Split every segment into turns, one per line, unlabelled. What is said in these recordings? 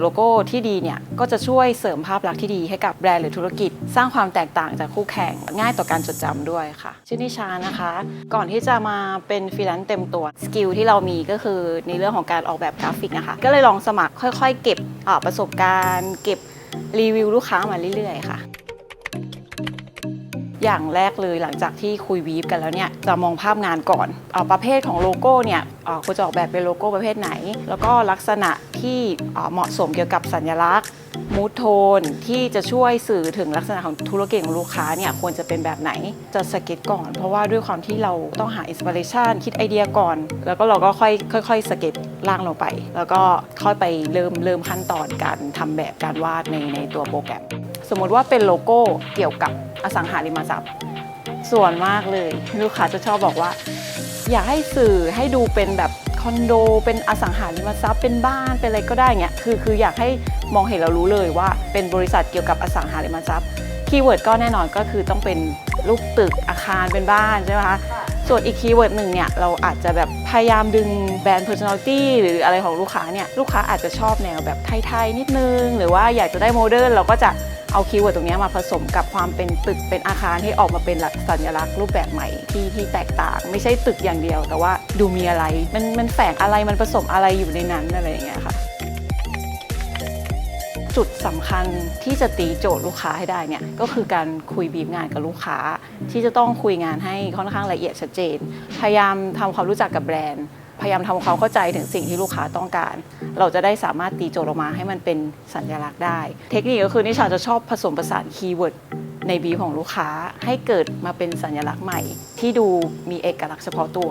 โลโก้ที่ดีเนี่ยก็จะช่วยเสริมภาพลักษณ์ที่ดีให้กับแบรนด์หรือธุรกิจ สร้างความแตกต่างจากคู่แข่งง่ายต่อการจดจำด้วยค่ะ ชื่อนิชานะคะ ก่อนที่จะมาเป็นฟรีแลนซ์เต็มตัวสกิลที่เรามีก็คือในเรื่องของการออกแบบกราฟิกนะคะ ก็เลยลองสมัครค่อยๆ เก็บประสบการณ์ เก็บรีวิวลูกค้ามาเรื่อยๆค่ะ อย่างแรกเลยหลังจากที่คุยวีฟกันแล้วเนี่ยจะมองภาพงานก่อนเอาประเภทของโลโก้เนี่ยเอ่อควรจะออกแบบเป็นโลโก้ประเภทไหน แล้วก็ลักษณะที่เออเหมาะสมเกี่ยวกับสัญลักษณ์มูทโทนที่จะช่วยสื่อถึงลักษณะของธุรกิจของลูกค้าเนี่ยควรจะเป็นแบบไหนจะสเก็ตก่อน เพราะว่าด้วยความที่เราต้องหาอินสปิเรชันคิดไอเดียก่อน แล้วก็เราก็ค่อยค่อยๆสเก็ตล่างลงไป แล้วก็ค่อยไปเริ่มเริ่มขั้นตอนการทำแบบการวาดในในตัวโปรแกรม สมมติว่าเป็นโลโก้เกี่ยวกับอสังหาริมทรัพย์ ส่วนมากเลย ลูกค้าจะชอบบอกว่า อยากให้สื่อให้ดูเป็นแบบคอนโด เป็นอสังหาริมทรัพย์เป็นบ้านเป็นอะไรก็ได้เงี้ยคือคืออยากให้มองเห็นเรารู้เลยว่า เป็นบริษัทเกี่ยวกับอสังหาริมทรัพย์คีย์เวิร์ดก็แน่นอนก็คือต้องเป็นรูปตึกอาคารเป็นบ้านใช่ไหมคะส่วนอีกคีย์เวิร์ดหนึ่งเนี่ยเราอาจจะแบบพยายามดึงแบรนด์ personality หรืออะไรของลูกค้าเนี่ยลูกค้าอาจจะชอบแนวแบบไทยๆนิดนึง หรือว่าอยากจะได้โมเดิร์นเราก็จะ เอาคีย์เวิร์ดตรงนี้มาผสมกับความเป็นตึกเป็นอาคารให้ออกมาเป็นสัญลักษณ์รูปแบบใหม่ที่ที่แตกต่าง ไม่ใช่ตึกอย่างเดียว แต่ว่าดูมีอะไร มันมันแฝงอะไรมันผสมอะไรอยู่ในนั้นอะไรอย่างเงี้ยค่ะจุดสำคัญที่จะตีโจทย์ลูกค้าให้ได้เนี่ยก็คือการคุยบีบงานกับลูกค้า ที่จะต้องคุยงานให้ค่อนข้างละเอียดชัดเจน พยายามทำความรู้จักกับแบรนด์ พยายามทำความเข้าใจถึงสิ่งที่ลูกค้าต้องการ เราจะได้สามารถตีโจทย์ออกมาให้มันเป็นสัญลักษณ์ได้ เทคนิคก็คือนิชาจะชอบผสมผสานคีย์เวิร์ดในบีของลูกค้าให้เกิดมาเป็นสัญลักษณ์ใหม่ ที่ดูมีเอกลักษณ์เฉพาะตัว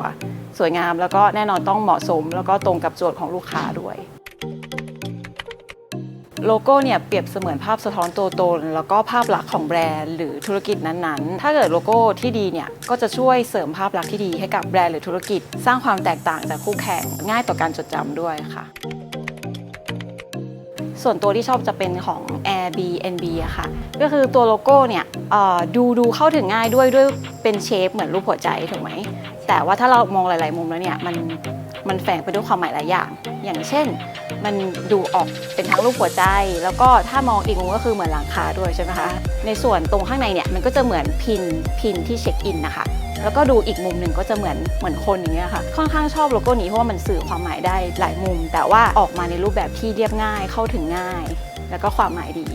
สวยงามแล้วก็แน่นอนต้องเหมาะสม แล้วก็ตรงกับโจทย์ของลูกค้าด้วย โลโก้เนี่ยเปรียบเสมือนภาพสะท้อนตัวตน แล้วก็ภาพลักษณ์ของแบรนด์หรือธุรกิจนั้นๆ ถ้าเกิดโลโก้ที่ดีเนี่ยก็จะช่วยเสริมภาพลักษณ์ที่ดีให้กับแบรนด์หรือธุรกิจ สร้างความแตกต่างจากคู่แข่งง่ายต่อการจดจำด้วยค่ะ ส่วนตัวที่ชอบจะเป็นของ Airbnb อะค่ะ ก็คือตัวโลโก้เนี่ยดูดูเข้าถึงง่ายด้วยด้วยเป็นเชฟเหมือนรูปหัวใจถูกไหมแต่ว่าถ้าเรามองหลาย ๆ มุมแล้วเนี่ยมัน มันแฝงไปด้วยความหมายหลายอย่าง อย่างเช่น มันดูออกเป็นทั้งรูปหัวใจ แล้วก็ถ้ามองอีกมุมก็คือเหมือนหลังคาด้วยใช่ไหมคะ ในส่วนตรงข้างในเนี่ยมันก็จะเหมือนพินพินที่เช็คอินนะคะ แล้วก็ดูอีกมุมหนึ่งก็จะเหมือนเหมือนคนอย่างเงี้ยค่ะ ค่อนข้างชอบโลโก้นี้เพราะว่ามันสื่อความหมายได้หลายมุม แต่ว่าออกมาในรูปแบบที่เรียบง่ายเข้าถึงง่าย แล้วก็ความหมายดี